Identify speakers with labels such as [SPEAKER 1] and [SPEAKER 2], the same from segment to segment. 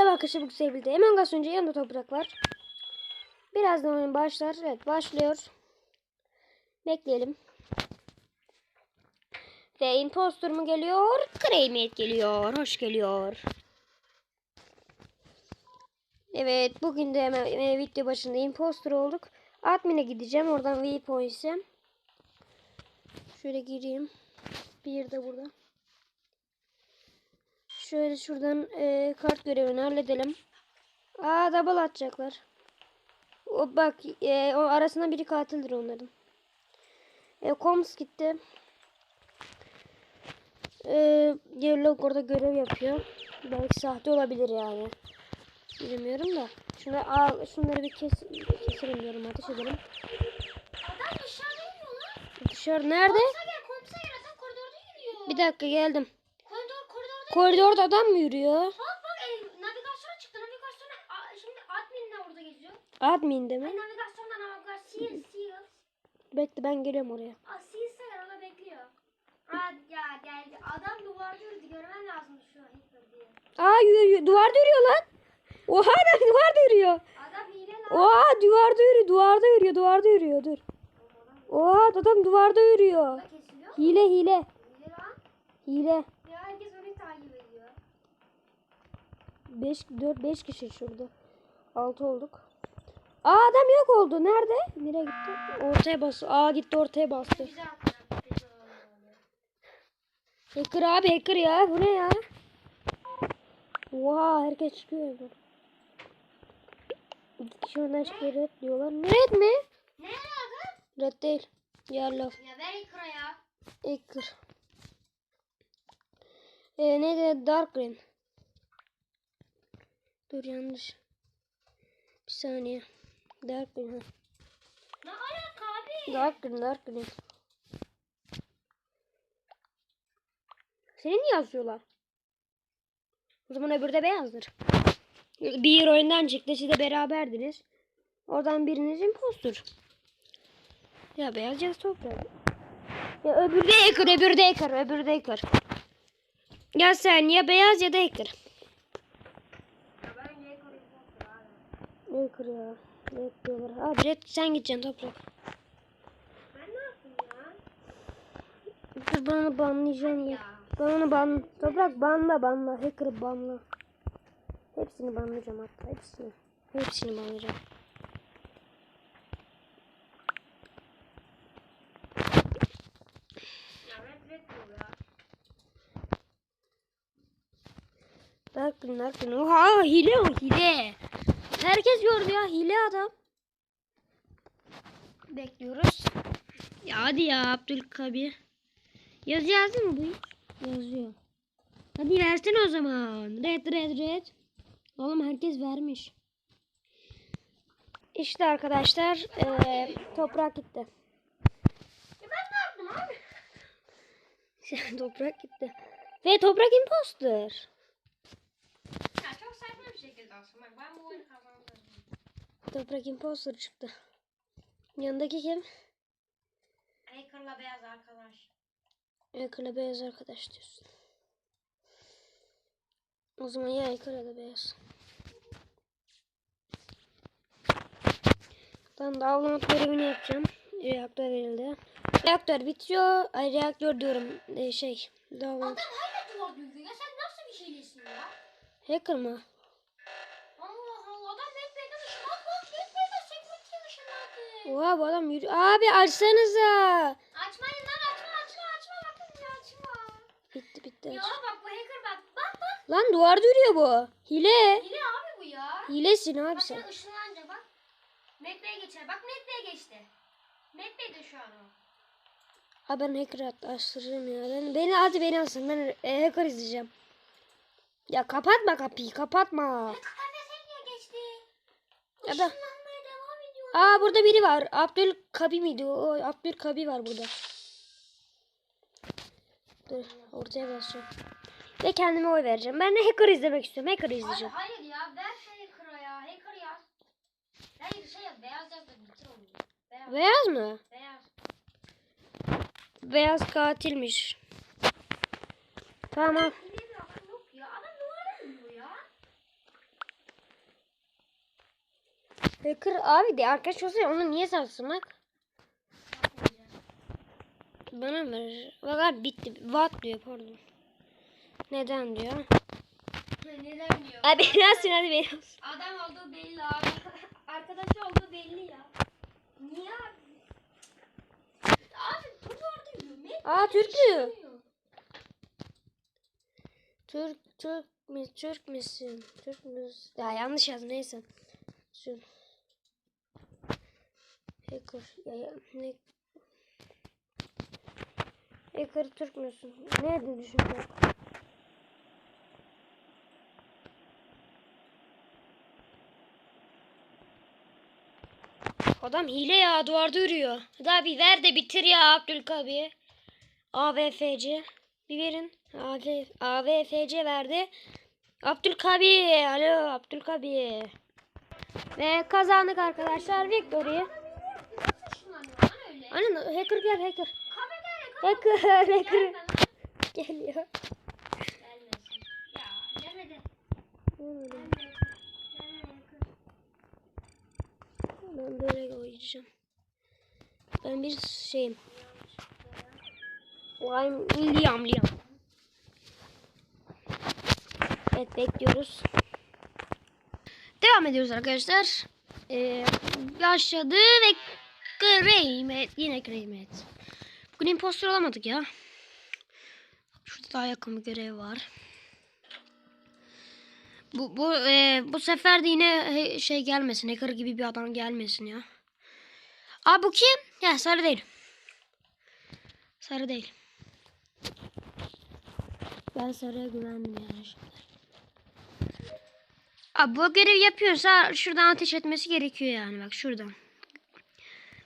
[SPEAKER 1] Merhaba arkadaşlar bu sevgili. Hemen gaz önce yanında toprak var. Birazdan oyun başlar. Evet başlıyor. Bekleyelim. Ve impostor mu geliyor? Kremiyet geliyor. Hoş geliyor. Evet bugün de hemen video başında impostor olduk. Admin'e gideceğim. Oradan Waypoints'e. Şöyle gireyim. Bir de burada. Şöyle şuradan e, kart görevini halledelim. Aa double atacaklar. O bak e, o arasında biri katildir onların. E, Coms gitti. E, Yellow orada görev yapıyor. Belki sahte olabilir yani. Bilmiyorum da. Şunları al, şunları bir kes, keselim diyorum ateş edelim.
[SPEAKER 2] Adam dışarıda yürüyor lan.
[SPEAKER 1] Dışarı nerede?
[SPEAKER 2] Komsa gel komsa gel adam koridorda yürüyor.
[SPEAKER 1] Bir dakika geldim.
[SPEAKER 2] Koridor koridorda.
[SPEAKER 1] Adam mı yürüyor?
[SPEAKER 2] Bak bak e, navigasyona çıktı navigasyona. Aa, şimdi admin de orada geziyor.
[SPEAKER 1] Admin'de
[SPEAKER 2] Ay
[SPEAKER 1] mi?
[SPEAKER 2] navigasyonda navigasyon Seals Seals.
[SPEAKER 1] Bekle ben geliyorum oraya.
[SPEAKER 2] Aa Seals'e gel orada bekliyor. Aa ya geldi. Adam duvarda yürüdü görmen lazım şu an ilk diye.
[SPEAKER 1] Aa yürüyor. Duvarda yürüyor lan. Oha adam duvarda yürüyor.
[SPEAKER 2] Adam hile lan.
[SPEAKER 1] Oha duvarda yürüyor. Duvarda yürüyor. Duvarda yürüyor. Dur. Oha adam duvarda yürüyor. Hile hile.
[SPEAKER 2] Hile lan.
[SPEAKER 1] Hile.
[SPEAKER 2] Takip ediyor.
[SPEAKER 1] 5 4 5 kişi şurada. 6 olduk. Aa adam yok oldu. Nerede? Nereye gitti? Ortaya bastı. Aa gitti ortaya bastı. Hacker abi hacker ya. Bu ne ya? Oha herkes çıkıyor evden. İki kişi önden çıkıyor red diyorlar. Ne red mi?
[SPEAKER 2] Ne adam?
[SPEAKER 1] Red değil. Yellow.
[SPEAKER 2] Ya ver ekra ya.
[SPEAKER 1] Hacker. Ee, neydi? Dark green. Dur yanlış. Bir saniye. Dark green. ha.
[SPEAKER 2] Ne alaka abi?
[SPEAKER 1] Dark green, dark green. Seni niye yazıyorlar? O zaman öbürü de beyazdır. Bir oyundan çıktı. Siz de beraberdiniz. Oradan biriniz impostur. Ya beyaz ya toprak. Ya öbürü de hacker, öbürü de hacker, öbürü de hacker. Ya sen ya beyaz ya da hacker. Hacker ya. Ne yapıyorlar? Abi Red sen gideceksin toprak.
[SPEAKER 2] Ben ne yaptım ya?
[SPEAKER 1] Dur ben onu banlayacağım ya. Onu ban... Toprak banla banla. Hacker'ı banla. Hepsini banlayacağım hatta. Hepsini. Hepsini banlayacağım.
[SPEAKER 2] Ya red red diyor ya.
[SPEAKER 1] Dark Green, Dark Green. Oha hile o hile. Herkes gördü ya hile adam. Bekliyoruz. Ya hadi ya Abdülkabir. Yaz yazdın mı bu? Yazıyor. Hadi versene o zaman. Red red red. Oğlum herkes vermiş. İşte arkadaşlar eee, toprak gitti.
[SPEAKER 2] Abi?
[SPEAKER 1] toprak gitti. Ve toprak imposter.
[SPEAKER 2] Aslında. Bak ben bu oyunu kazandım.
[SPEAKER 1] Toprak imposter çıktı. Yanındaki kim?
[SPEAKER 2] Hacker'la beyaz arkadaş.
[SPEAKER 1] Ekra beyaz arkadaş diyorsun. O zaman ya Ekra ya da beyaz. Tamam download görevini yapacağım. Reaktör verildi. Reaktör bitiyor. Ay reaktör diyorum. Ee, şey. Download.
[SPEAKER 2] Adam duvar dövüyor. Ya sen nasıl bir şeylesin ya?
[SPEAKER 1] Hacker mı? Oha bu adam yürü. Abi açsanıza.
[SPEAKER 2] Açmayın lan açma açma açma. Bakın ya açma.
[SPEAKER 1] Bitti bitti.
[SPEAKER 2] Ya
[SPEAKER 1] aç.
[SPEAKER 2] bak bu hacker bak. Bak bak.
[SPEAKER 1] Lan duvarda yürüyor bu. Hile.
[SPEAKER 2] Hile abi bu ya.
[SPEAKER 1] Hilesin abi
[SPEAKER 2] Bak
[SPEAKER 1] sen.
[SPEAKER 2] sen ışınlanınca bak. Medbay'e geçer. Bak Medbay'e geçti. Medbay'de şu an o.
[SPEAKER 1] Ha ben hacker at- açtıracağım ya. Ben, beni hadi beni alsın. Ben e, hacker izleyeceğim. Ya kapatma kapıyı kapatma.
[SPEAKER 2] Kafese niye geçti?
[SPEAKER 1] Ya
[SPEAKER 2] ediyor.
[SPEAKER 1] Aa burada biri var. Abdül Kabi miydi? O Abdül Kabi var burada. Dur ortaya basacağım. Ve kendime oy vereceğim. Ben de hacker izlemek istiyorum. Hacker izleyeceğim.
[SPEAKER 2] hayır ya ver hacker'a ya. Hacker yaz. Hayır şey yaz. Beyaz yaz da bitir onu. Beyaz.
[SPEAKER 1] Beyaz mı?
[SPEAKER 2] Beyaz.
[SPEAKER 1] Beyaz katilmiş. Tamam.
[SPEAKER 2] Hile bir adam yok ya. Adam duvarda duruyor ya.
[SPEAKER 1] Hacker abi de arkadaş olsa onu niye satsın bak. Bana ver. Bak abi bitti. What diyor pardon. Neden diyor.
[SPEAKER 2] Neden diyor?
[SPEAKER 1] Abi nasıl hadi olsun.
[SPEAKER 2] Adam olduğu belli abi. Arkadaşı olduğu belli ya. Niye abi? Abi bu orada yürüyor.
[SPEAKER 1] Aa Türklü. Türk Türk mi Türk misin? Türk müsün? Ya yanlış yazdım neyse. Şu. Hacker ya, ya ne? Hacker Türk müsün? Nerede düşünüyor? Adam hile ya duvarda yürüyor. Hadi abi ver de bitir ya Abdülkabi. AVFC. Bir verin. AV, AVFC verdi. Abdülkabi. Alo Abdülkabi. Ve kazandık arkadaşlar Victory.
[SPEAKER 2] Nasıl ışınlanıyor lan öyle?
[SPEAKER 1] Aynen hacker gel hacker.
[SPEAKER 2] Kamera
[SPEAKER 1] Hacker hacker geliyor.
[SPEAKER 2] Gelmesin. Ya gelmedi.
[SPEAKER 1] Ben böyle oynayacağım. Ben bir şeyim. I'm Liam Liam. Evet bekliyoruz. Devam ediyoruz arkadaşlar. Ee, başladı ve Greymet. Yine Greymet. Bugün imposter olamadık ya. Şurada daha yakın bir görev var. Bu bu e, bu sefer de yine he- şey gelmesin. Hacker gibi bir adam gelmesin ya. Aa bu kim? Ya sarı değil. Sarı değil. Ben sarıya güvendim yani şimdi. Abi bu görev yapıyorsa şuradan ateş etmesi gerekiyor yani bak şuradan.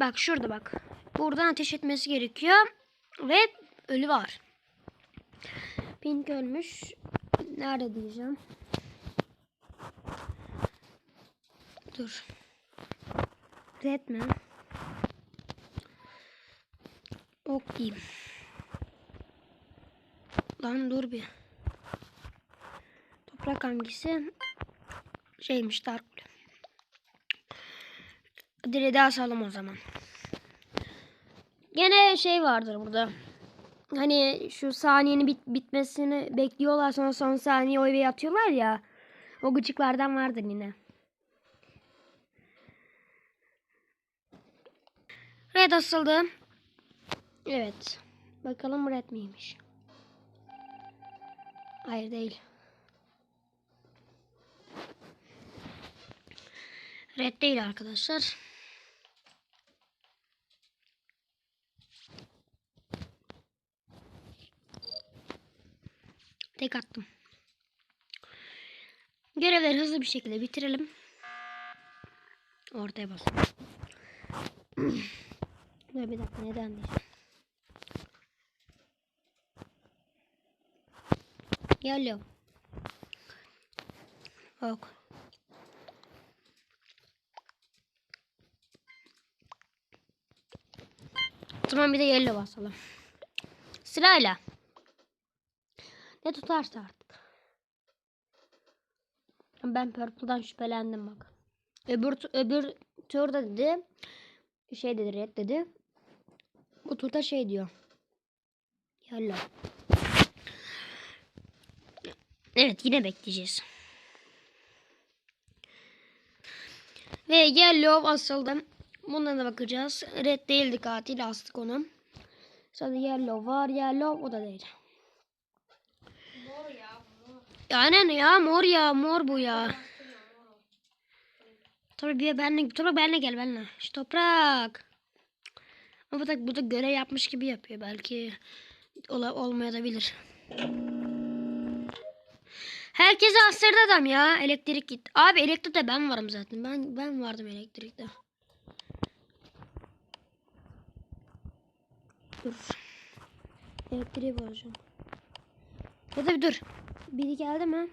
[SPEAKER 1] Bak şurada bak. Buradan ateş etmesi gerekiyor. Ve ölü var. Pink ölmüş. Nerede diyeceğim. Dur. Red mi? Ok diyeyim. Lan dur bir. Toprak hangisi? Şeymiş Dark Blue. Hadi Red'i asalım o zaman. Gene şey vardır burada. Hani şu saniyenin bit bitmesini bekliyorlar sonra son saniye oy atıyorlar ya. O gıcıklardan vardır yine. Red asıldı. Evet. Bakalım red miymiş? Hayır değil. Red değil arkadaşlar. Tek attım. Görevleri hızlı bir şekilde bitirelim. Ortaya basalım. Dur bir dakika neden diyeceğim. Yellow. Yok. Tamam bir de yellow basalım. Sırayla. Ne tutarsa artık. Ben purple'dan şüphelendim bak. Öbür, öbür turda dedi. Şey dedi red dedi. Bu turda şey diyor. Yellow. Evet yine bekleyeceğiz. Ve yellow asıldı. Buna da bakacağız. Red değildi katil astık onu. Sonra yellow var. Yellow o da değil.
[SPEAKER 2] Ya mor.
[SPEAKER 1] Ya mor ya mor bu ya. Tabii bir benle, toprak benle gel benle. Şu toprak. Ama bu da, bu da görev yapmış gibi yapıyor belki. Ola, olmayabilir. Herkese astırdı adam ya. Elektrik gitti. Abi elektrikte ben varım zaten. Ben ben vardım elektrikte. Dur. Elektriği bozacağım. Ya da bir dur. Biri geldi mi?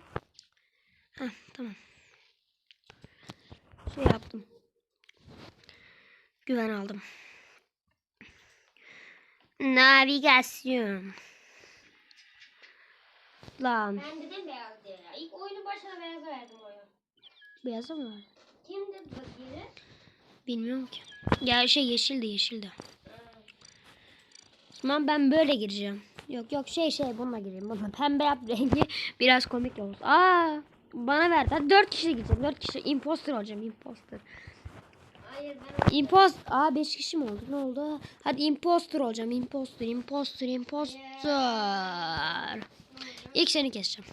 [SPEAKER 1] Heh, tamam. Şey yaptım. Güven aldım. Navigasyon. Lan.
[SPEAKER 2] Ben dedim beyaz diye ya. İlk oyunun başına beyaza verdim oyu.
[SPEAKER 1] Beyaza mı var?
[SPEAKER 2] Kimdi bakiri?
[SPEAKER 1] Bilmiyorum ki. Ya şey yeşildi yeşildi. O zaman ben böyle gireceğim. Yok yok şey şey bununla gireyim. Bununla pembe yap rengi biraz komik olsun. Aa bana ver. Hadi dört kişi gideceğim. Dört kişi imposter olacağım imposter.
[SPEAKER 2] Hayır ben
[SPEAKER 1] Impost Aa 5 kişi mi oldu? Ne oldu? Hadi imposter olacağım. Imposter, imposter, imposter. İlk seni keseceğim.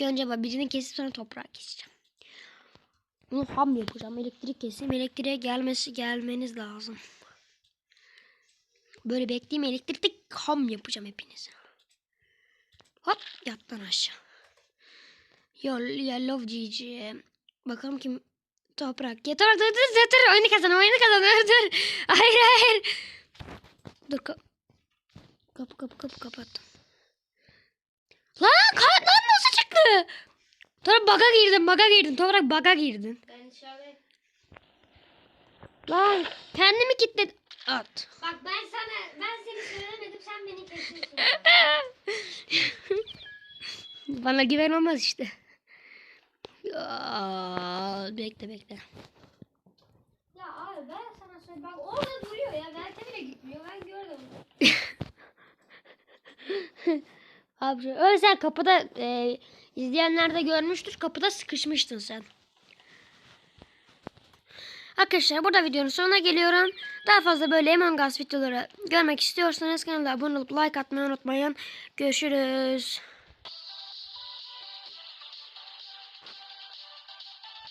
[SPEAKER 1] İlk önce birini kesip sonra toprağı keseceğim. Bunu ham yapacağım. Elektrik keseyim. Elektriğe gelmesi gelmeniz lazım. Böyle bekleyeyim elektrikte ham yapacağım hepinizi. Hop yattan aşağı. Yol yellow GG. Bakalım kim toprak. Toprak dur dur dur. Oyunu kazan oyunu kazan dur dur. Hayır hayır. Dur kap. Kapı kapı kapı kapattım. Lan ka- lan çıktı? Toprak baga girdin baga girdin. Toprak baga girdin.
[SPEAKER 2] ben dışarıda.
[SPEAKER 1] Lan kendimi kilitledim. At.
[SPEAKER 2] Bak ben sana ben seni söylemedim sen beni kesiyorsun.
[SPEAKER 1] Bana güven olmaz işte. Ya, bekle bekle.
[SPEAKER 2] ya abi ben sana söyle bak orada duruyor ya Verte bile gitmiyor ben gördüm.
[SPEAKER 1] Abi öyle sen kapıda e, izleyenler de görmüştür. Kapıda sıkışmıştın sen. Arkadaşlar burada videonun sonuna geliyorum. Daha fazla böyle Among Us videoları görmek istiyorsanız kanala abone olup like atmayı unutmayın. Görüşürüz.